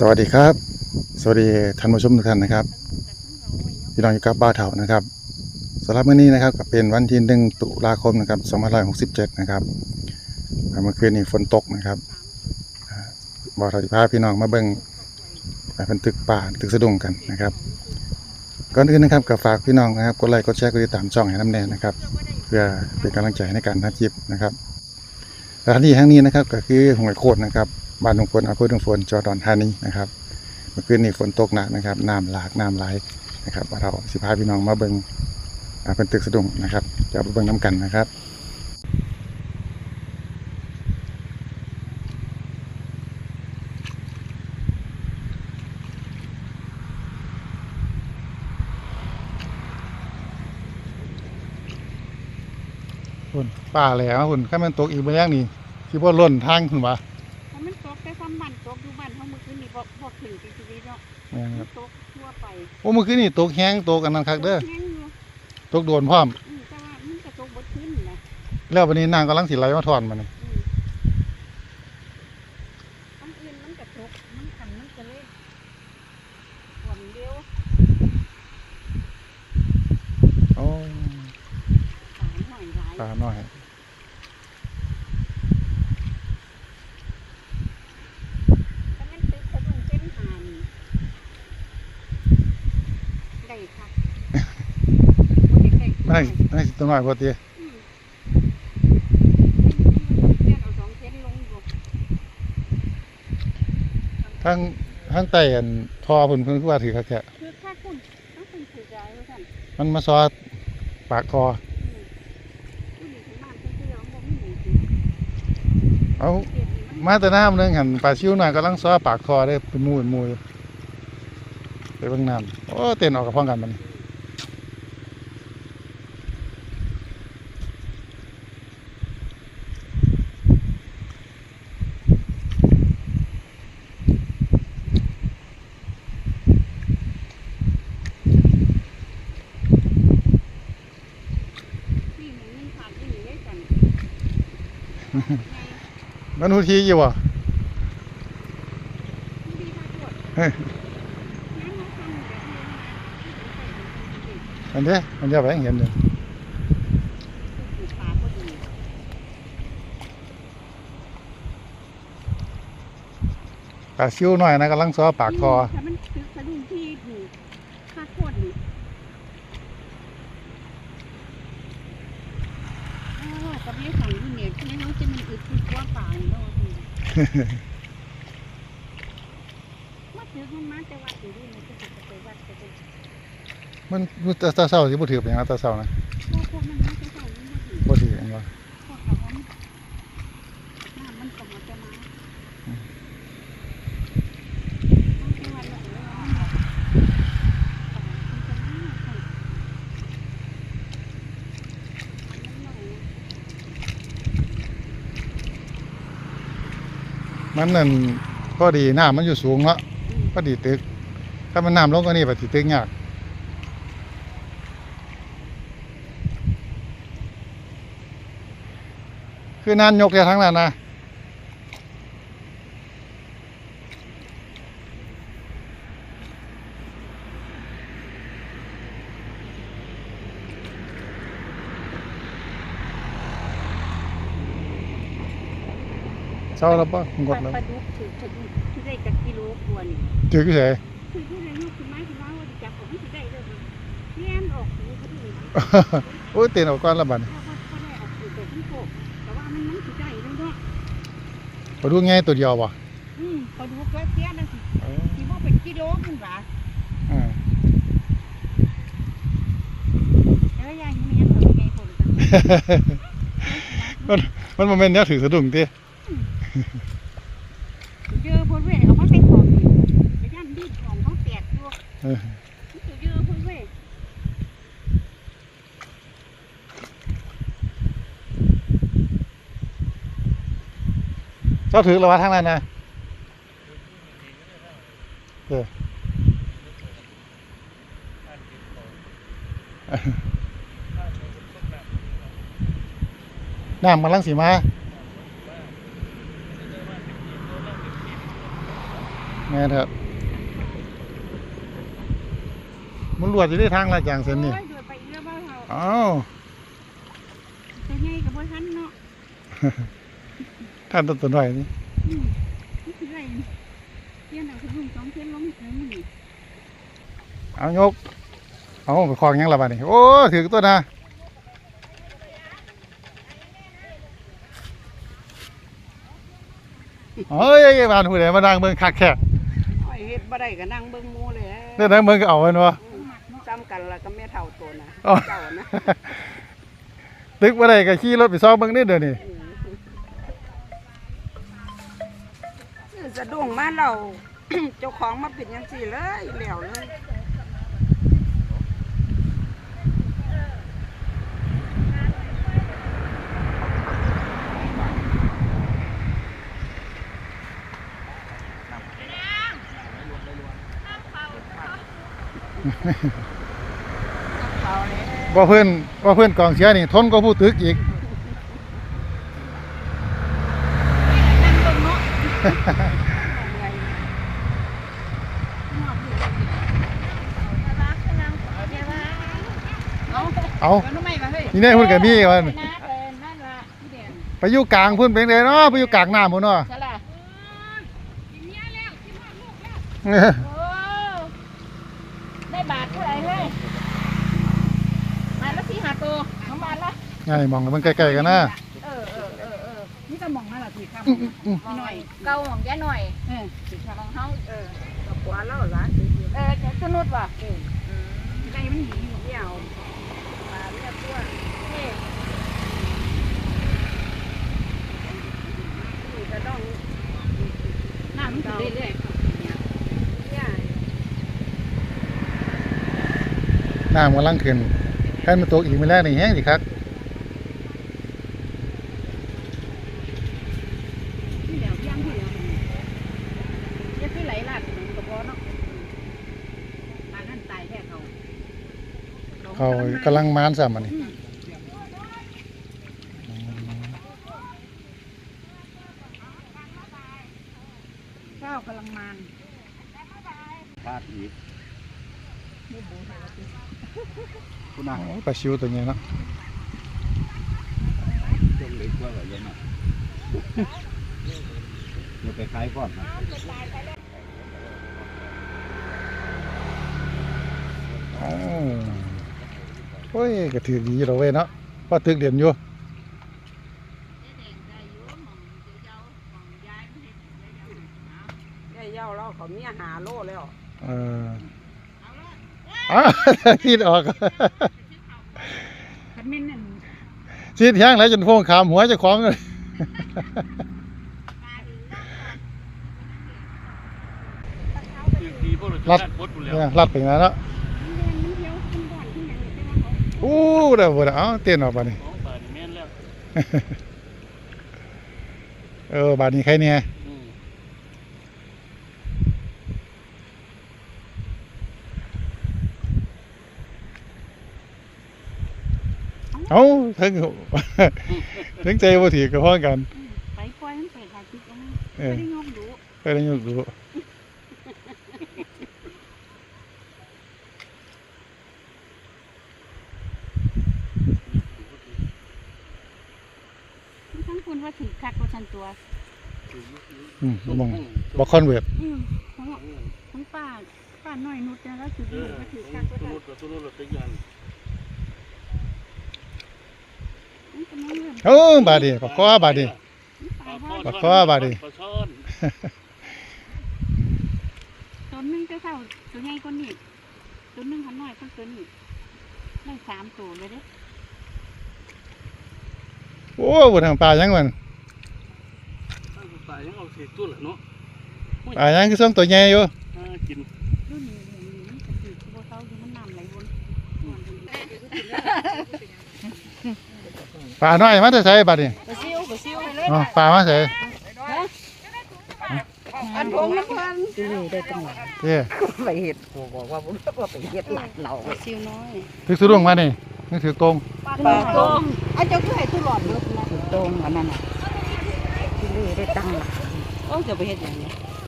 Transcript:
สวัสดีครับ สวัสดีท่านผู้ชมทุกท่านนะครับพี่น้องอยู่กับบ้าเถานะครับสำหรับมื้อนี้นะครับก็เป็นวันที่หนึ่งตุลาคมนะครับ2567นะครับเมื่อคืนนี้ฝนตกนะครับบ่าเถาสิพาพี่น้องมาเบิ่งอ่าเป็นตึกป่าตึกสะดุ้งกันนะครับก่อนอื่นนะครับก็ฝากพี่น้องนะครับกดไลค์กดแชร์กดติดตามช่องให้น้ำแน่นะครับ เพื่อเป็นกำลังใจในการทำคลิปนะครับสถานที่แห่งนี้นะครับก็คือหวยโคตรนะครับ บ้านหลวงพลอำเภอหลวงพลจังหวัดอุดรธานีนะครับเมื่อคืนนี้ฝนตกหนักนะครับน้ำหลากน้ำไหลนะครับเราสิพาพี่น้องมาเบิ่งเป็นตึกสะดุ้งนะครับจะเอาไปเบิ่งน้ำกันนะครับคุณป่าแหล้วคุณข้ามันตกอีกบางอย่างนี่ที่ว่าล้นทางคุณวะ นตกแต่ซ้ำบ้านตกอยู่บ้านเฮาเมื่อคืนนี่บ่บ่ขึ้นไปชีวิตเนาะนี่คมัรับนตกทั่วไปโอ้เมื่อคืนนี่ตกแห้งตกกันนั่นคักเด้อตแห้งอยู่ตกโดนพร้อม อืมแต่ว่ามันก็ตกบ่ขึ้นนะแล้ววันนี้นางกำลังสิไหลมาถอนมานี่อืมอันอื่นมันก็ตกมันขันมันก็เลยท่วมเร็วโอ้ สามหน่อยหลาย ตาหน่อย ถ้ามันตึกสะดุ้งเส้นหานี่ได้ ค่ะบ่ได้ใกล้ไม่ไม่สิตัวน้อยพอตีอืมเส้นเอาสองเส้นลงอยู่ทั้งทั้งไตอันทอเพิ่นเพิ่นคือว่าถือคักแท้คือถ้าคุณต้องคุณถือใจว่าท่านมันมาซอดปากทอผู้หญิงที่บ้านเพื่อนเราบ่มีหนึ่งถือเอาเกียรติมัน มาแต่น้ำนึงหันปลาชิวหน่อยกำลังซอปากทอได้เป็นหมูเป็นหมูอยู่ ไปเบิ่งน้ำโอ้เต้นออกกับพ้องกันมันนี่มันมันขาดที่หนีได้กันมันหูทีอยู่บ่ดีมากปวดเฮ้ยน้ำมันทำแบบนี้นะ อันเด้มันจะไปเห็นอยู่คือปลาก็ดีปลาชิวหน่อยนะกำลังซอปากทอถ้ามันตึกสะดุ้งที่อยู่ค่าโคตรนี่อ้าวกับแม่สั่งที่เนี่ยแม่น้จะมันอึดอึดว่าป่าเนาะมาถือมันมาแต่วัดอยู่ด้วยมันะจะไปวัดจะไป มันรู้แต่ตาเศร้าสิบ่ถือเป็นหยังตาเศร้านะพวกพวกมันมาจะใส่มันมาถือบ่ถืออันว่าพวกเขาว่าน้ำมันก็มาจะมาต้องไปวันละเออมันแบบมันจะมาใส่มันหน่อยนะมันนั่นพอดีน้ำมันอยู่สูงเนาะอืมพอดีตึก ถ้ามันน้ำลงก็นี่ปฏิตึกยาก คือนานยกแค่ทั้งนั้นนะเศร้าแล้วปะงดแล้วปลาดุกถือถือที่ได้จากกิโลกว่านี่ถือกี่เฉยคือที่ได้ลูกคือไม้คือว่าว่าจับผมไม่ได้เลยนะแย่นออกหูเขาดูนะโอ้ยเตียนออกก้อนละบัดน พอดูง่ายตัวเดียวป่ะอืมปลาดุกก็เสียนะสิที่ว่าเป็นกิโลขึ้นหว่าอ่าแล้วยายมันยังทำไงคนกันมันมันโมเมนต์เนี้ยถือสะดุ้งตีเจอพลเวทเอามาใส่ของนี่ไปย่ำดีดของเขาแตกอยู่เออ เจอพลเวท เจ้าถือแล้ววะทางนั้นนะเออน้ำกำลังสีมาเอแม่นครับมันรวดอยู่ที่ทางลาดยางเส้นนี่โอ้ยโดดไปอีกแล้วบ้าเฮาอ้าว ตัวใหญ่กับบ่ทันเนาะ ท่านต้นต้นหน่อยนี่อืมนี่คืออะไรเที่ยนเอาขึ้นลุงสองเที่ยนลงถึงนี่เอายก เอาไปคลองยังละบาดนี่โอ้ถือตัวนะเฮ้ยบานผู้ใดมาดังเมืองคักแค่โอ้ยเฮ็ดบ่ได้ก็นั่งเบิ่งหมู่เลยเรื่องนั้นเมืองก็เอาไว้เนาะ ซ้ำกันแล้วก็แม่เฒ่าตัวนะอ๋อ เจ้านะตึกบ่ได้ก็ขี่รถไปซ้อมเบิ่งนี่เดี๋ยวนี้ซื้อ สะดุ้งมาเรา เจ้าของมาเป็นจังซี่เลยแล้วเลยว่าเพื่อนว่าเพื่อนกองเชียร์นี่ทนก็ผู้ตึกอีก เอาเอาเอาทำไมล่ะเฮ้ยนี่แน่พูดกับพี่ว่านะเออนั่นล่ะพี่เด่นไปอยู่กลางพุ่นเป็นไงเนาะไปอยู่กลางน้ำพุ่นเนาะใช่ล่ะกินเนี้ยแล้วกินหมดลูกแล้วเออโอ้ได้บาทเท่าไหร่เฮ้ยมาละสี่หาตัวน้องบาทละไงมองมันใกล้ๆกันนะเออเออเออเออนี่จะมองนั่นแหละทีครับอื้ออื้ออื้อหน่อยเก้าของแกหน่อยเออสีขาวของเขาเออก็กว่าเราหลานสิเออจะสนุดว่ะเออไก่มันหนีอยู่เหี่ยว นี่ก็ต้องน้ำมันถึงเรื่อยเนี่ยน้ำกำลังขึ้นแค่มันตกอีกไม่แรกนี่แห้งสิครับ ๆที่เดียวย่างที่เดียวยังคือไหลหลักเหมือนกับพ่อเนาะมานั่นตายแค่เขา เขากำลังมานซ้ำมันนี่เก้ากำลังมานพลาดอีกคุณน่ะโอ้ปลาชิวตัวนี้เนาะเจ้าเล็กว่าแบบนั้นเดี๋ยวไปขายก่อนนะ อ้าวโอ้ยก็ถือดีเราเว้ยเนาะพอตึกเด่นอยู่ยายเย้าเราเขาเมียหาโลแล้วเอออ้าวซีดออกคันเม่นนั่นซีดแห้งแล้วจนโพงขามหัวจะคล้องเลยรัดรัดไปแล้วเนาะ อู้เดี๋ยวเดี๋ยวเอาเต้นออกไปนี่เออบาดนี้ใครเนี่ยเอาถึงถึงใจบ่ถือกับพ่อกัน ไปปล่อยมันไปหาทิพย์แล้วนะเอไม่อได้งมดู ไปได้ยกดู ทั้งคุณว่าถือคักกว่าชัน ตัวอืมมองบ่คอนเวิร์ตอืมทั้งทั้งป้าป้าน้อยนุชนะแล้วถือถือว่าถือคักก็ได้มันก็ไม่เลื่อนเออบาดนี้ปากคอบาดนี้ตายว่าปากคอบาดนี้ตัวหนึงจะเท่าตัวใหญ่กว่านี้ตัวหนึงขันน้อยต้องตัวนี้ได้สามตัวเลยเด้โอ้บ่ทางปลายังมัน ตายยังเอาเศษตัวละเนาะปลายังคือส่งตัวใหญ่อยู่กินรุ่นนี้รุ่นนี้มันจะถือคือว่าเขาอยู่มันน้ำไหลวนปลาน้อยมาแต่ไสบาดนี้ไปซิวไปซิวไปเลยอ๋อปลามาไสอันพงน้ำพันเด้ไปเฮ็ดบอกว่าบ่ว่าไปเฮ็ดหลานเราไปซิวน้อยถือสุรุ่งมานี่นี่ถือตรงปลาตรงอันเจ้าคือให้ทุหลอดเบิดนะตรงอันนั้นน่ะที่นี่ได้ตังค์ โอ้จะไปเฮ็ดอย่างนี้